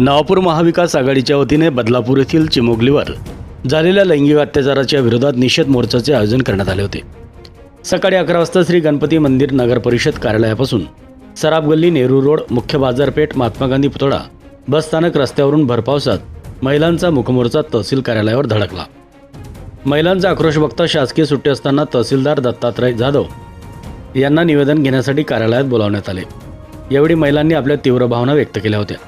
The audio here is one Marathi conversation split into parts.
नवापूर महाविकास आघाडीच्या वतीने बदलापूर येथील चिमोगलीवर झालेल्या लैंगिक अत्याचाराच्या विरोधात निषेध मोर्चाचे आयोजन करण्यात आले होते. सकाळी अकरा वाजता श्री गणपती मंदिर नगर परिषद कार्यालयापासून सराफ गल्ली नेहरू रोड मुख्य बाजारपेठ महात्मा गांधी पुतळा बसस्थानक रस्त्यावरून भरपावसात महिलांचा मुखमोर्चा तहसील कार्यालयावर धडकला. महिलांचा आक्रोश बघता शासकीय सुट्टी असताना तहसीलदार दत्तात्रय जाधव यांना निवेदन घेण्यासाठी कार्यालयात बोलावण्यात आले. यावेळी महिलांनी आपल्या तीव्र भावना व्यक्त केल्या होत्या.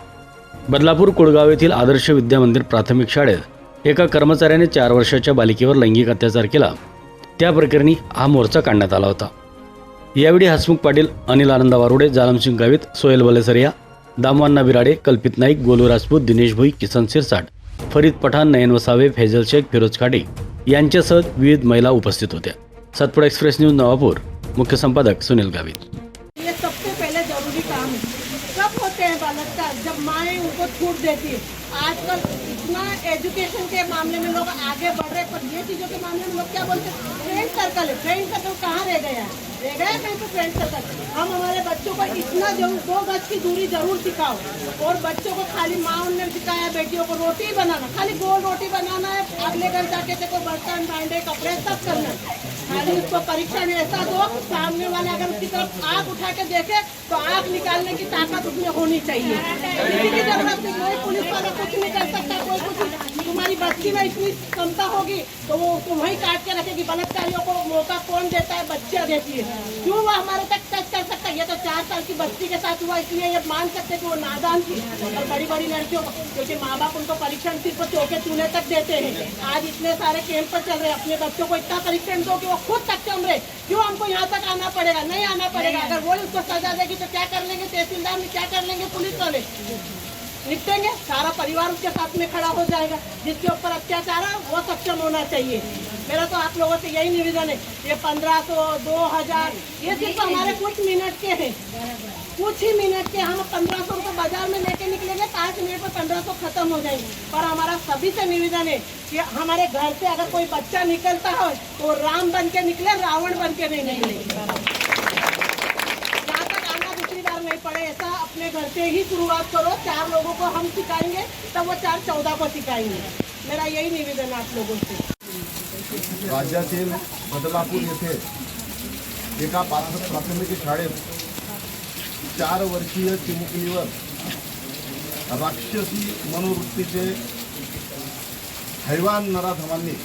बदलापूर कुळगाव येथील आदर्श विद्या मंदिर प्राथमिक शाळेत एका कर्मचाऱ्याने चार वर्षाच्या बालिकेवर लैंगिक अत्याचार केला. त्या प्रकरणी हा मोर्चा काढण्यात आला होता. यावेळी हसमुख पाटील अनिल आनंद वारुडे जालमसिंग गावित सोहेल बलेसरिया दामवान्ना बिराडे कल्पित नाईक गोलू राजपूत दिनेश भोई किसन सिरसाट फरीद पठाण नयन वसावे फैजल शेख फिरोज खाडे यांच्यासह विविध महिला उपस्थित होत्या. Satpuda express news Navapur. मुख्य संपादक सुनील गावित. सबसे पहले ज़रूरी काम है। कब होते हैं बालक का जब माएँ उनको छूट देती है। आजकल इतना एजुकेशन के मामले में लोग आगे बढ़ रहे पर ये चीज़ों के मामले में लोग क्या बोलते हैं? फ्रेंड सर्कल है। फ्रेंड सर्कल कहाँ रह गया? है रह गया कहीं पे फ्रेंड सर्कल हम हमारे बच्चों को इतना ज़रूर दो गज की दूरी ज़रूर सिखाओ। और बच्चों को खाली माँ ने सिखाया, बेटियों को रोटी बनाना। खाली गोल रोटी बनाना है। अगले घर जाके देखो, बर्तन, भांडे, कपड़े सब करना खाली उसको परीक्षा में ऐसा दो, सामने वाले अगर उसकी तरफ़ आँख उठा के देखे तो आग निकालने की ताकत उसमें होनी चाहिए। किसी की ज़रूरत नहीं, कोई पुलिस वाला कुछ नहीं कर सकता, कोई कुछ तुम्हारी बच्ची में इतनी क्षमता होगी तो वो तुम्हें काट के रखेगी। बलात्कारियों को मौका कौन देता है? बच्चा देती है। क्यों वो हमारे तक टच कर ये तो चार साल की बच्ची के साथ हुआ इसलिए ये मान सकते कि वो नादान थी। और बड़ी बड़ी लड़कियों क्योंकि माँ बाप उनको परीक्षण सिर्फ चौके चूल्हे तक देते हैं। आज इतने सारे कैंप चल रहे हैं अपने बच्चों को इतना परीक्षण दो कि वो खुद सक्षम रहे क्यों हमको यहाँ तक आना पड़ेगा नहीं आना पड़ेगा? अगर वो उसको सजा देगी तो क्या कर लेंगे? तहसीलदार में क्या कर लेंगे? पुलिस वाले। निपटेंगे सारा परिवार उसके साथ में खड़ा हो जाएगा। जिसके ऊपर अत्याचार है वो सक्षम होना चाहिए। मेरा तो आप लोगों से यही निवेदन है। ये पंद्रह सौ दो हजार ये सिर्फ हमारे कुछ मिनट के हैं। कुछ ही मिनट के हम पंद्रह सौ रुपये बाजार में लेके निकलेंगे पाँच मिनट में पंद्रह सौ खत्म हो जाएंगे। पर हमारा सभी से निवेदन है कि हमारे घर से अगर कोई बच्चा निकलता हो तो राम बन के निकले रावण बन के नहीं निकले जहाँ तक आना दूसरी बार नहीं पड़े ऐसा अपने घर से ही शुरुआत करो चार लोगों को हम सिखाएंगे तब वो चार चौदह को सिखाएंगे। मेरा यही निवेदन आप लोगों से। राज्यातील बदलापूर येथे एका पात्र प्राथमिक शाळेत चार वर्षीय चिमुकलीवर राक्षसी मनोवृत्तीचे हैवान नराधमांनी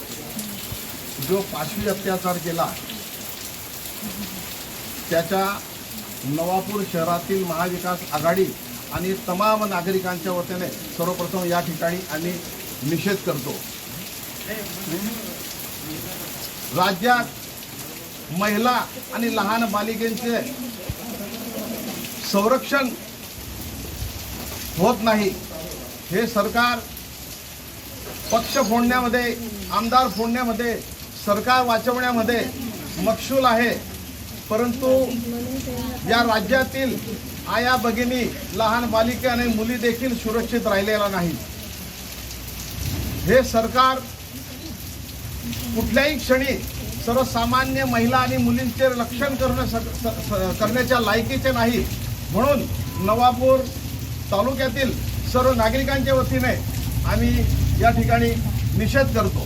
जो पाशवी अत्याचार केला त्याच्या नवापूर शहरातील महाविकास आघाडी आणि तमाम नागरिकांच्या वतीने सर्वप्रथम या ठिकाणी आम्ही निषेध करतो. राज्यात महिला आणि लहान बालिकेंचे संरक्षण होत नाही. हे सरकार पक्ष फोडण्यामध्ये आमदार फोडण्यामध्ये सरकार वाचवण्यामध्ये मक्षूल आहे. परंतु या राज्यातील आया भगिनी लहान बालिका आणि मुली देखील सुरक्षित राहिलेला नाही हे सरकार कुठल्याही क्षणी सर्वसामान्य महिला आणि मुलींचे रक्षण करणं करण्याच्या लायकीचे नाही. म्हणून नवापूर तालुक्यातील सर्व नागरिकांच्या वतीने आम्ही या ठिकाणी निषेध करतो.